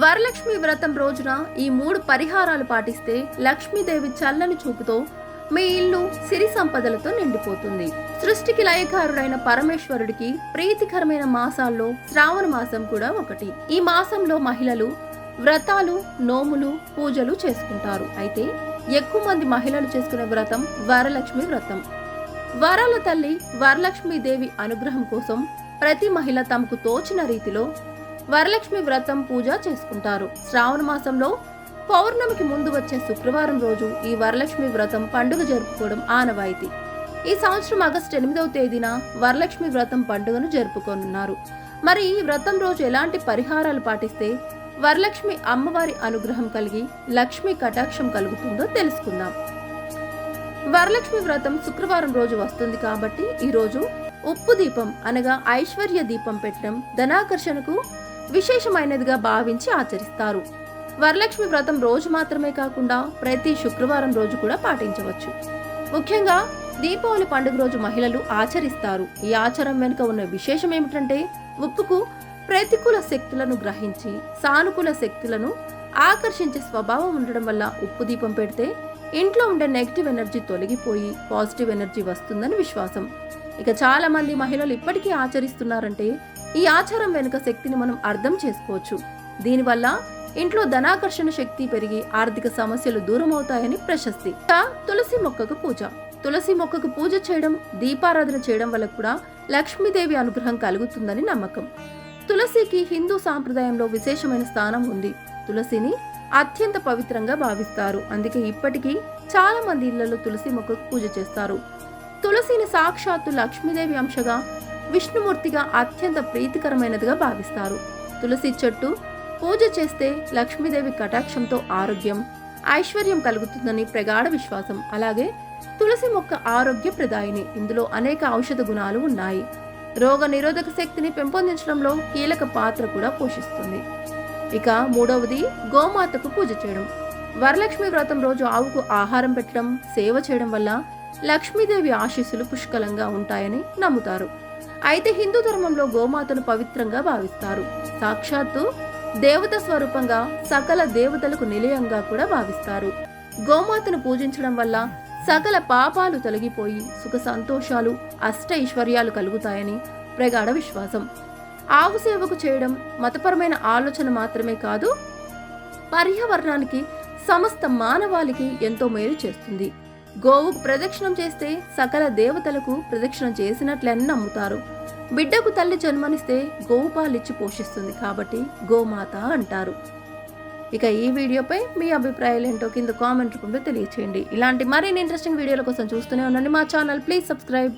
వరలక్ష్మి వ్రతం రోజున ఈ మూడు పరిహారాలు పాటిస్తే లక్ష్మీదేవి చల్లని చూపుతో మీ ఇల్లు సిరి సంపదలతో నిండిపోతుంది. సృష్టికి లయకారుడైన పరమేశ్వరుడికి ప్రీతికరమైన మాసాల్లో శ్రావణ మాసం కూడా ఒకటి. ఈ మాసంలో మహిళలు వ్రతాలు నోములు పూజలు చేసుకుంటారు. అయితే ఎక్కువ మంది మహిళలు చేసుకునే వ్రతం వరలక్ష్మి వ్రతం. వరాల తల్లి వరలక్ష్మీదేవి అనుగ్రహం కోసం ప్రతి మహిళ తమకు తోచిన రీతిలో వరలక్ష్మి వ్రతం పూజ చేసుకుంటారు. శ్రావణ మాసంలో పౌర్ణమికి ముందు వచ్చే శుక్రవారం రోజు ఈ వరలక్ష్మి వ్రతం పండుగ జరుపుకోవడం ఆనవాయితీ. ఈ సంవత్సరం ఆగస్టు ఎనిమిదవ తేదీన వరలక్ష్మి వ్రతం పండుగను జరుపుకోనున్నారు. మరి ఈ వ్రతం రోజు ఎలాంటి పరిహారాలు పాటిస్తే వరలక్ష్మి అమ్మవారి అనుగ్రహం కలిగి లక్ష్మి కటాక్షం కలుగుతుందో తెలుసుకుందాం. వరలక్ష్మి వ్రతం శుక్రవారం రోజు వస్తుంది కాబట్టి ఈ రోజు ఉప్పు దీపం అనగా ఐశ్వర్య దీపం పెట్టడం ధనాకర్షణకు విశేషమైనదిగా భావించి ఆచరిస్తారు. వరలక్ష్మి వ్రతం రోజు మాత్రమే కాకుండా ప్రతి శుక్రవారం రోజు కూడా పాటించవచ్చు. ముఖ్యంగా దీపావళి పండుగ రోజు మహిళలు ఆచరిస్తారు. ఈ ఆచారం వెనుక ఉన్న విశేషం ఏమిటంటే ఉప్పుకు ప్రతికూల శక్తులను గ్రహించి సానుకూల శక్తులను ఆకర్షించే స్వభావం ఉండడం వల్ల ఉప్పు దీపం పెడితే ఇంట్లో ఉండే నెగిటివ్ ఎనర్జీ తొలగిపోయి పాజిటివ్ ఎనర్జీ వస్తుందని విశ్వాసం. ఇక చాలా మంది మహిళలు ఇప్పటికీ ఆచరిస్తున్నారంటే ఈ ఆచారం వెనుక శక్తిని మనం అర్థం చేసుకోవచ్చు. దీనివల్ల ఇంట్లో ధనాకర్షణ శక్తి పెరిగి ఆర్థిక సమస్యలు దూరం అవుతాయని ప్రశస్తి తులసి మొక్కకు పూజ. తులసి మొక్కకు పూజ చేయడం దీపారాధన చేయడం వల్ల కూడా లక్ష్మీదేవి అనుగ్రహం కలుగుతుందని నమ్మకం. తులసికి హిందూ సాంప్రదాయంలో విశేషమైన స్థానం ఉంది. తులసిని అత్యంత పవిత్రంగా భావిస్తారు. అందుకే ఇప్పటికీ చాలా మంది ఇళ్ళలో తులసి మొక్కకు పూజ చేస్తారు. తులసిని సాక్షాత్తు లక్ష్మీదేవి అంశగా విష్ణుమూర్తిగా అత్యంత ప్రీతికరమైనదిగా భావిస్తారు. తులసి చెట్టు పూజ చేస్తే లక్ష్మీదేవి కటాక్షంతో ఆరోగ్యం ఐశ్వర్యం కలుగుతుందని ప్రగాఢ విశ్వాసం. అలాగే తులసి మొక్క ఆరోగ్య ప్రదాయిని ఇందులో అనేక ఔషధ గుణాలు ఉన్నాయి. రోగ నిరోధక శక్తిని పెంపొందించడంలో కీలక పాత్ర కూడా పోషిస్తుంది. ఇక మూడవది గోమాతకు పూజ చేయడం. వరలక్ష్మి వ్రతం రోజు ఆవుకు ఆహారం పెట్టడం సేవ చేయడం వల్ల లక్ష్మీదేవి ఆశీస్సులు పుష్కలంగా ఉంటాయని నమ్ముతారు. అయితే హిందూ ధర్మంలో గోమాతను పవిత్రంగా భావిస్తారు. సాక్షాత్తు దేవత స్వరూపంగా సకల దేవతలకు నిలయంగా కూడా భావిస్తారు. గోమాతను పూజించడం వల్ల సకల పాపాలు తొలగిపోయి సుఖ సంతోషాలు అష్ట ఐశ్వర్యాలు కలుగుతాయని ప్రగాఢ విశ్వాసం. ఆవు సేవకు చేయడం మతపరమైన ఆలోచన మాత్రమే కాదు పర్యావరణానికి సమస్త మానవాళికి ఎంతో మేలు చేస్తుంది. గోవు ప్రదక్షిణం చేస్తే సకల దేవతలకు ప్రదక్షిణం చేసినట్లని నమ్ముతారు. బిడ్డకు తల్లి జన్మనిస్తే గోవు పాలిచ్చి పోషిస్తుంది కాబట్టి గోమాత అంటారు. ఇక ఈ వీడియోపై మీ అభిప్రాయాలు ఏంటో కింద కామెంట్ రూపంలో తెలియచేయండి. ఇలాంటి మరిన్ని ఇంట్రెస్టింగ్ వీడియోల కోసం చూస్తూనే ఉండండి. మా ఛానల్ ప్లీజ్ సబ్స్క్రైబ్.